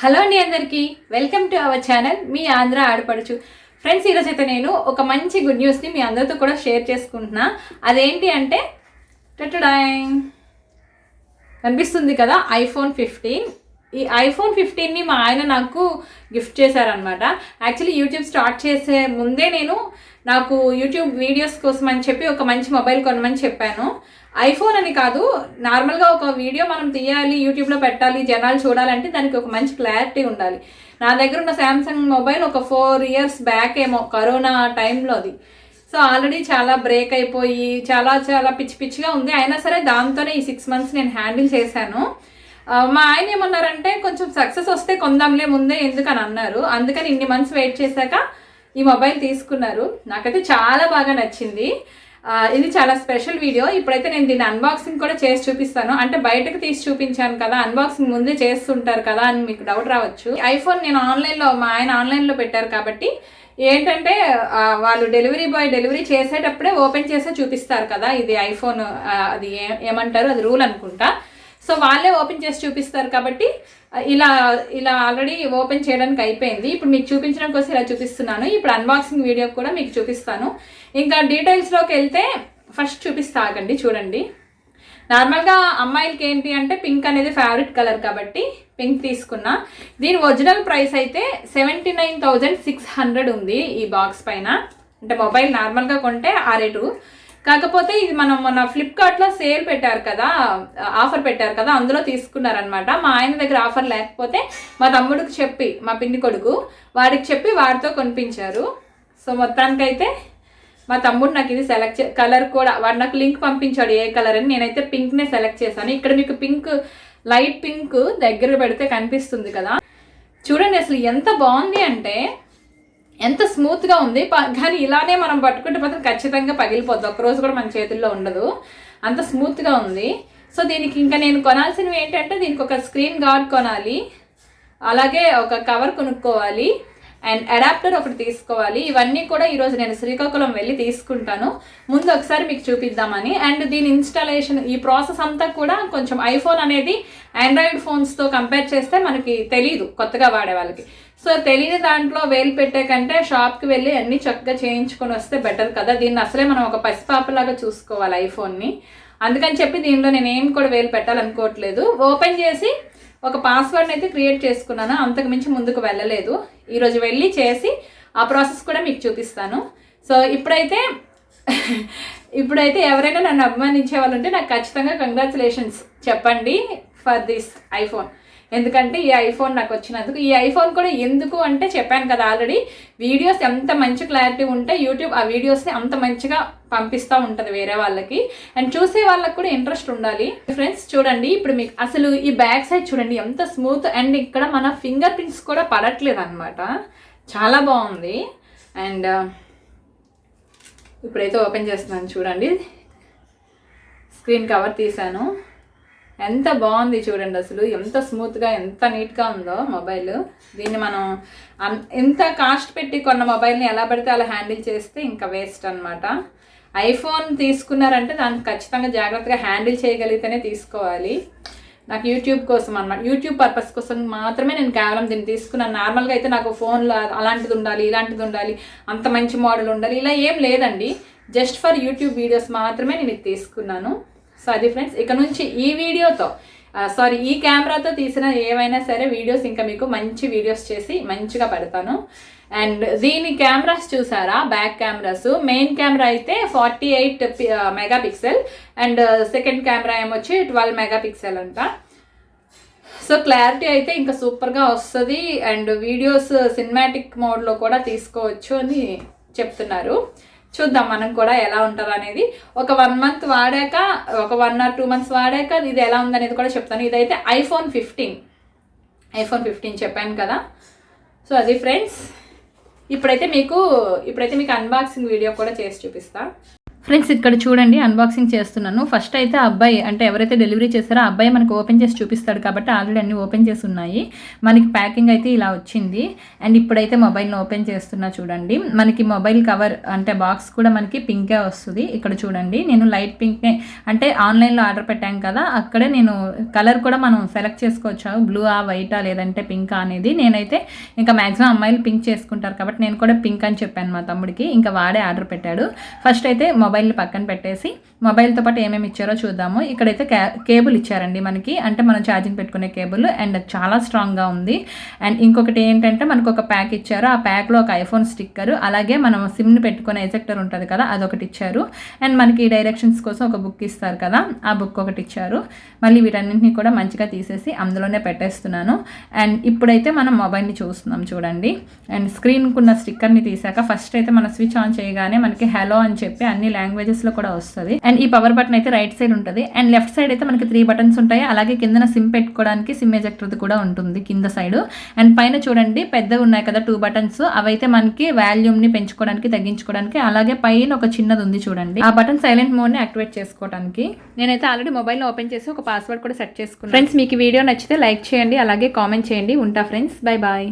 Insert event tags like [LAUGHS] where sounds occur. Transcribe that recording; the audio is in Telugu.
హలో అండి అందరికీ. వెల్కమ్ టు అవర్ ఛానల్ మీ ఆంధ్ర ఆడపడుచు. ఫ్రెండ్స్ ఈరోజు అయితే నేను ఒక మంచి గుడ్ న్యూస్ని మీ అందరితో కూడా షేర్ చేసుకుంటున్నా. అదేంటి అంటే టటడాయ్. కనిపిస్తుంది కదా ఐఫోన్ ఫిఫ్టీన్ ఈ ఐఫోన్ ఫిఫ్టీన్ని మా ఆయన నాకు గిఫ్ట్ చేశారనమాట యాక్చువల్లీ యూట్యూబ్ స్టార్ట్ చేసే ముందే నేను నాకు యూట్యూబ్ వీడియోస్ కోసం అని చెప్పి ఒక మంచి మొబైల్ కొనమని చెప్పాను. ఐఫోన్ అని కాదు నార్మల్గా ఒక వీడియో మనం తీయాలి యూట్యూబ్లో పెట్టాలి జనాలు చూడాలంటే దానికి ఒక మంచి క్లారిటీ ఉండాలి. నా దగ్గర ఉన్న శాంసంగ్ మొబైల్ ఒక ఫోర్ ఇయర్స్ బ్యాక్ ఏమో కరోనా టైంలోది సో ఆల్రెడీ చాలా బ్రేక్ అయిపోయి చాలా చాలా పిచ్చి పిచ్చిగా ఉంది. అయినా సరే దాంతోనే ఈ సిక్స్ మంత్స్ నేను హ్యాండిల్ చేశాను. మా ఆయన ఏమన్నారంటే కొంచెం సక్సెస్ వస్తే కొందాంలే ముందే ఎందుకని అన్నారు. అందుకని ఇన్ని మంత్స్ వెయిట్ చేశాక ఈ మొబైల్ తీసుకున్నారు. నాకైతే చాలా బాగా నచ్చింది. ఇది చాలా స్పెషల్ వీడియో ఇప్పుడైతే నేను దీన్ని అన్బాక్సింగ్ కూడా చేసి చూపిస్తాను. అంటే బయటకు తీసి చూపించాను కదా అన్బాక్సింగ్ ముందే చేస్తుంటారు కదా అని మీకు డౌట్ రావచ్చు. ఐఫోన్ నేను ఆన్లైన్లో మా ఆయన ఆన్లైన్లో పెట్టారు కాబట్టి ఏంటంటే వాళ్ళు డెలివరీ బాయ్ డెలివరీ చేసేటప్పుడే ఓపెన్ చేసే చూపిస్తారు కదా ఇది ఐఫోన్ అది ఏమంటారు అది రూల్ అనుకుంటా. సో వాళ్ళే ఓపెన్ చేసి చూపిస్తారు కాబట్టి ఇలా ఇలా ఆల్రెడీ ఓపెన్ చేయడానికి అయిపోయింది. ఇప్పుడు మీకు చూపించడం కోసం ఇలా చూపిస్తున్నాను. ఇప్పుడు అన్బాక్సింగ్ వీడియో కూడా మీకు చూపిస్తాను. ఇంకా డీటెయిల్స్లోకి వెళ్తే ఫస్ట్ చూపిస్తా ఆగండి చూడండి. నార్మల్గా అమ్మాయిలకి ఏంటి అంటే పింక్ అనేది ఫేవరెట్ కలర్ కాబట్టి పింక్ తీసుకున్నా. దీని ఒరిజినల్ ప్రైస్ అయితే seventy nine thousand six hundred ఉంది ఈ బాక్స్ పైన. అంటే మొబైల్ నార్మల్గా కొంటే ఆ రేటు. కాకపోతే ఇది మనం మన ఫ్లిప్కార్ట్లో సేల్ పెట్టారు కదా ఆఫర్ పెట్టారు కదా అందులో తీసుకున్నారనమాట మా ఆయన దగ్గర ఆఫర్ లేకపోతే మా తమ్ముడికి చెప్పి మా పిన్ని కొడుకు వాడికి చెప్పి వాడితో కొనిపించారు. సో మొత్తానికైతే మా తమ్ముడు నాకు ఇది సెలెక్ట్ కలర్ కూడా వాడు నాకు లింక్ పంపించాడు ఏ కలర్ అని నేనైతే పింక్నే సెలెక్ట్ చేశాను. ఇక్కడ మీకు పింక్ లైట్ పింక్ దగ్గర పెడితే కనిపిస్తుంది కదా. చూడండి అసలు ఎంత బాగుంది అంటే ఎంత స్మూత్గా ఉంది. ప- కానీ ఇలానే మనం పట్టుకుంటే మాత్రం ఖచ్చితంగా పగిలిపోద్ది. ఒక్కరోజు కూడా మన చేతుల్లో ఉండదు. అంత స్మూత్గా ఉంది. సో దీనికి ఇంకా నేను కొనాల్సినవి ఏంటంటే దీనికి ఒక స్క్రీన్ గార్డ్ కొనాలి. అలాగే ఒక కవర్ కొనుక్కోవాలి. అండ్ అడాప్టర్ ఒకటి తీసుకోవాలి. ఇవన్నీ కూడా ఈరోజు నేను శ్రీకాకుళం వెళ్ళి తీసుకుంటాను. ముందు ఒకసారి మీకు చూపిద్దామని. అండ్ దీని ఇన్స్టాలేషన్ ఈ ప్రాసెస్ అంతా కూడా కొంచెం ఐఫోన్ అనేది ఆండ్రాయిడ్ ఫోన్స్తో కంపేర్ చేస్తే మనకి తెలీదు. కొత్తగా వాడే వాళ్ళకి. సో తెలియని దాంట్లో వేలు పెట్టే కంటే షాప్కి వెళ్ళి అన్ని చక్కగా చేయించుకొని వస్తే బెటర్ కదా. దీన్ని అసలే మనం ఒక పసిపాపలాగా చూసుకోవాలి ఐఫోన్ని. అందుకని చెప్పి దీనిలో నేను ఏం కూడా వేలు పెట్టాలనుకోవట్లేదు. ఓపెన్ చేసి ఒక పాస్వర్డ్ని అయితే క్రియేట్ చేసుకున్నాను. అంతకు మించి ముందుకు వెళ్ళలేదు. ఈరోజు వెళ్ళి చేసి ఆ ప్రాసెస్ కూడా మీకు చూపిస్తాను. సో ఇప్పుడైతే [LAUGHS] ఇప్పుడైతే ఎవరైనా నన్ను అభిమానించే వాళ్ళు ఉంటే నాకు ఖచ్చితంగా కంగ్రాచులేషన్స్ చెప్పండి ఫర్ దిస్ ఐఫోన్. ఎందుకంటే ఈ ఐఫోన్ నాకు వచ్చినందుకు. ఈ ఐఫోన్ కూడా ఎందుకు అంటే చెప్పాను కదా ఆల్రెడీ వీడియోస్ ఎంత మంచి క్లారిటీ ఉంటే యూట్యూబ్ ఆ వీడియోస్ని అంత మంచిగా పంపిస్తూ ఉంటుంది వేరే వాళ్ళకి. అండ్ చూసే వాళ్ళకి కూడా ఇంట్రెస్ట్ ఉండాలి. ఫ్రెండ్స్ చూడండి ఇప్పుడు మీకు అసలు ఈ బ్యాక్ సైడ్ చూడండి ఎంత స్మూత్ అండ్ ఇక్కడ మన ఫింగర్ ప్రింట్స్ కూడా పడట్లేదు అనమాట చాలా బాగుంది. అండ్ uh, ఇప్పుడైతే ఓపెన్ చేస్తున్నాను చూడండి. స్క్రీన్ కవర్ తీశాను. ఎంత బాగుంది చూడండి అసలు. ఎంత స్మూత్గా ఎంత నీట్గా ఉందో మొబైల్ దీన్ని మనం ఎంత కాస్ట్ పెట్టి కొన్న మొబైల్ని ఎలా పడితే అలా హ్యాండిల్ చేస్తే ఇంకా వేస్ట్ అన్నమాట. ఐఫోన్ తీసుకున్నారంటే దాన్ని ఖచ్చితంగా జాగ్రత్తగా హ్యాండిల్ చేయగలిగితేనే తీసుకోవాలి. నాకు యూట్యూబ్ కోసం అనమాట యూట్యూబ్ పర్పస్ కోసం మాత్రమే నేను కేవలం దీన్ని తీసుకున్నాను. నార్మల్గా అయితే నాకు ఫోన్లో అలాంటిది ఉండాలి ఇలాంటిది ఉండాలి అంత మంచి మోడల్ ఉండాలి ఇలా ఏం లేదండి. జస్ట్ ఫర్ యూట్యూబ్ వీడియోస్ మాత్రమే నేను ఇది తీసుకున్నాను. సో అది ఫ్రెండ్స్ ఇక నుంచి ఈ వీడియోతో సారీ ఈ కెమెరాతో తీసిన ఏవైనా సరే వీడియోస్ ఇంకా మీకు మంచి వీడియోస్ చేసి మంచిగా పెడతాను. అండ్ దీని కెమెరాస్ చూసారా? Back cameras. మెయిన్ కెమెరా అయితే forty eight mega pixel and second camera ఏమొచ్చి twelve mega pixel అంట. సో క్లారిటీ అయితే ఇంకా సూపర్గా వస్తుంది. అండ్ వీడియోస్ సినిమాటిక్ మోడ్లో కూడా తీసుకోవచ్చు అని చెప్తున్నారు. చూద్దాం మనం కూడా ఎలా ఉంటారు అనేది. ఒక వన్ మంత్ వాడాక ఒక వన్ ఆర్ టూ మంత్స్ వాడాక ఇది ఎలా ఉందనేది కూడా చెప్తాను. ఇదైతే ఐఫోన్ ఫిఫ్టీన్ ఐఫోన్ ఫిఫ్టీన్ చెప్పాను కదా. సో అది ఫ్రెండ్స్ ఇప్పుడైతే మీకు ఇప్పుడైతే మీకు అన్బాక్సింగ్ వీడియో కూడా చేసి చూపిస్తాను ఫ్రెండ్స్ ఇక్కడ చూడండి అన్బాక్సింగ్ చేస్తున్నాను. ఫస్ట్ అయితే అబ్బాయి అంటే ఎవరైతే డెలివరీ చేస్తారో ఆ అబ్బాయి మనకు ఓపెన్ చేసి చూపిస్తాడు కాబట్టి ఆల్రెడీ అన్ని ఓపెన్ చేసి ఉన్నాయి. మనకి ప్యాకింగ్ అయితే ఇలా వచ్చింది. అండ్ ఇప్పుడైతే మొబైల్ని ఓపెన్ చేస్తున్నా చూడండి. మనకి మొబైల్ కవర్ అంటే బాక్స్ కూడా మనకి పింకే వస్తుంది. ఇక్కడ చూడండి నేను లైట్ పింక్నే అంటే ఆన్లైన్లో ఆర్డర్ పెట్టాం కదా అక్కడే నేను కలర్ కూడా మనం సెలెక్ట్ చేసుకోవచ్చు? బ్లూ ఆ వైటా లేదంటే పింకా అనేది నేనైతే ఇంకా మ్యాక్సిమం అమ్మాయిలు పింక్ చేసుకుంటారు కాబట్టి నేను కూడా పింక్ అని చెప్పాను మా తమ్ముడికి. ఇంకా వాడే ఆర్డర్ పెట్టాడు. ఫస్ట్ అయితే మొబైల్ మొబైల్ని పక్కన పెట్టేసి మొబైల్తో పాటు ఏమేమి ఇచ్చారో చూద్దాము. ఇక్కడైతే కే కేబుల్ ఇచ్చారండి మనకి. అంటే మనం ఛార్జింగ్ పెట్టుకునే కేబుల్. అండ్ చాలా స్ట్రాంగ్గా ఉంది. అండ్ ఇంకొకటి ఏంటంటే మనకు ఒక ప్యాక్ ఇచ్చారు. ఆ ప్యాక్లో ఒక ఐఫోన్ స్టిక్కర్. అలాగే మనం సిమ్ని పెట్టుకునే ఎజెక్టర్ ఉంటుంది కదా అదొకటి ఇచ్చారు. అండ్ మనకి డైరెక్షన్స్ కోసం ఒక బుక్ ఇస్తారు కదా ఆ బుక్ ఒకటి ఇచ్చారు. మళ్ళీ వీటన్నింటినీ కూడా మంచిగా తీసేసి అందులోనే పెట్టేస్తున్నాను. అండ్ ఇప్పుడైతే మనం మొబైల్ని చూస్తున్నాం చూడండి. అండ్ స్క్రీన్కున్న స్టిక్కర్ని తీసాక ఫస్ట్ అయితే మనం స్విచ్ ఆన్ చేయగానే మనకి హలో అని చెప్పి అన్ని లాంగ్వేజెస్లో కూడా వస్తుంది. అండ్ ఈ పవర్ బటన్ అయితే రైట్ సైడ్ ఉంటుంది. అండ్ లెఫ్ట్ సైడ్ అయితే మనకి త్రీ బటన్స్ ఉంటాయి. అలాగే కిందన సిమ్ పెట్టుకోవడానికి సిమ్ ఎజెక్టర్ది కూడా ఉంటుంది కింద సైడ్ అండ్ పైన చూడండి పెద్దవి ఉన్నాయి కదా టూ బటన్స్ అవైతే మనకి వాల్యూమ్ని పెంచుకోవడానికి తగ్గించుకోవడానికి అలాగే పైన ఒక చిన్నది ఉంది చూడండి. ఆ బటన్ సైలెంట్ మోడ్ని యాక్టివేట్ చేసుకోవడానికి నేనైతే ఆల్రెడీ మొబైల్ ఓపెన్ చేసి ఒక పాస్వర్డ్ కూడా సెట్ చేసుకున్నాను. ఫ్రెండ్స్ మీకు వీడియో నచ్చితే లైక్ చేయండి అలాగే కామెంట్ చేయండి. ఉంటా ఫ్రెండ్స్ బై బాయ్